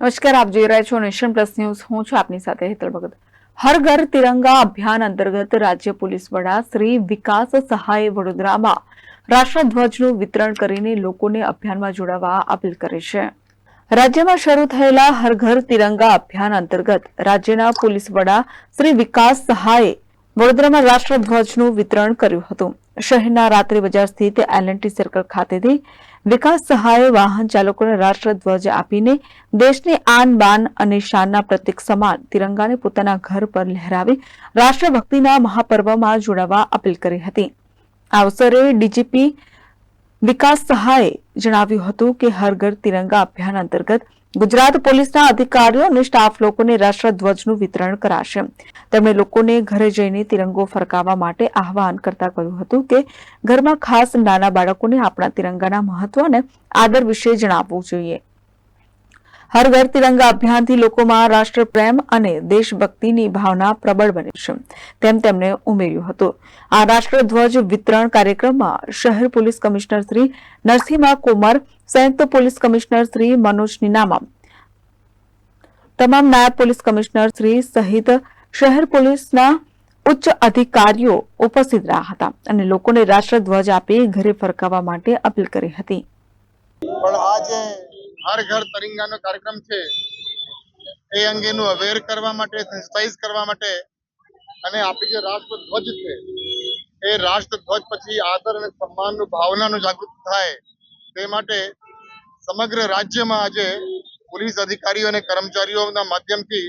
નમસ્કાર, આપ જોઈ રહ્યા છો નેશન પ્લસ ન્યૂઝ. હું છું આપની સાથે હેતલ ભગત. હર ઘર તિરંગા અભિયાન અંતર્ગત રાજ્ય પોલીસ વડા શ્રી વિકાસ સહાય વડોદરામાં રાષ્ટ્રધ્વજનું વિતરણ કરીને લોકોને અભિયાનમાં જોડાવા અપીલ કરી છે. રાજ્યમાં શરૂ થયેલા હર ઘર તિરંગા અભિયાન અંતર્ગત રાજ્યના પોલીસ વડા શ્રી વિકાસ સહાયે વડોદરામાં રાષ્ટ્રધ્વજનું વિતરણ કર્યું હતું. શહેરના રાત્રિ બજાર સ્થિત એલએનટી સર્કલ ખાતેથી વિકાસ સહાય વાહન ચાલકોને રાષ્ટ્રધ્વજ આપીને દેશની આન બાન અને શાનના પ્રતીક સમાન તિરંગાને પોતાના ઘર પર લહેરાવી રાષ્ટ્રભક્તિના મહાપર્વમાં જોડાવા અપીલ કરી હતી. આ અવસરે ડીજીપી વિકાસ સહાયે જણાવ્યું હતું કે હર ઘર તિરંગા અભિયાન અંતર્ગત ગુજરાત પોલીસના અધિકારીઓ અને સ્ટાફ લોકોને રાષ્ટ્રધ્વજનું વિતરણ કરાશે. તેમણે લોકોને ઘરે જઈને તિરંગો ફરકાવવા માટે આહવાન કરતા કહ્યું હતું કે, ઘરમાં ખાસ નાના બાળકોને આપણા તિરંગાના મહત્વ અને આદર વિશે જણાવવું જોઈએ. હર ઘર તિરંગા અભિયાનથી લોકોમાં રાષ્ટ્રપ્રેમ અને દેશભક્તિની ભાવના પ્રબળ બની છે, તેમ તેમણે ઉમેર્યું હતું. આ રાષ્ટ્રધ્વજ વિતરણ કાર્યક્રમમાં શહેર પોલીસ કમિશનર શ્રી નરસિંહા કુમાર, સંયુક્ત પોલીસ કમિશનર શ્રી મનોજ નિનામા, તમામ નાયબ પોલીસ કમિશનર શ્રી સહિત શહેર પોલીસના ઉચ્ચ અધિકારીઓ ઉપસ્થિત રહ્યા હતા અને લોકોને રાષ્ટ્રધ્વજ આપી ઘરે ફરકાવવા માટે અપીલ કરી હતી. પણ આ જે હર ઘર તરિંગાનો કાર્યક્રમ છે. એ અંગેનું અવેર કરવા માટે સેન્સિટાઇઝ કરવા માટે અને આપણી જે રાષ્ટ્રધ્વજ છે, એ રાષ્ટ્રધ્વજ પછી આદર અને સન્માનનું ભાવનાનું જાગૃત થાય તે માટે સમગ્ર રાજ્યમાં આજે પોલીસ અધિકારીઓ અને કર્મચારીઓના માધ્યમથી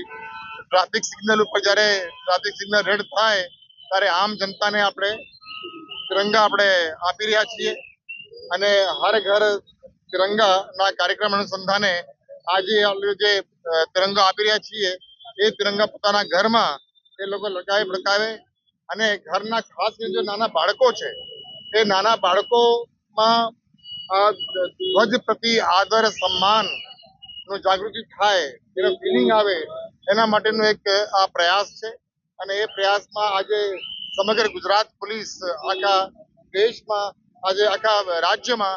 ટ્રાફિક સિગ્નલ ઉપર જ્યારે ટ્રાફિક સિગ્નલ રેડ થાય, ત્યારે આમ જનતાને આપણે તિરંગા આપણે આપી રહ્યા છીએ અને હર ઘર તિરંગા ના કાર્યક્રમ અનુસંધાને આજે જે તિરંગો આપી રહ્યા છીએ, એ તિરંગા પોતાના ઘરમાં એ લોકો લગાવે ભડકાવે અને ઘરના ખાસ કરીને જે નાના બાળકો છે, એ નાના બાળકોમાં ધ્વજ પ્રતિ આદર, સન્માનનું જાગૃતિ થાય, એનો ફિલિંગ આવે, એના માટેનો એક, આ પ્રયાસ છે. અને એ પ્રયાસમાં આજે સમગ્ર ગુજરાત પોલીસ આખા દેશમાં, આજે આખા રાજ્યમાં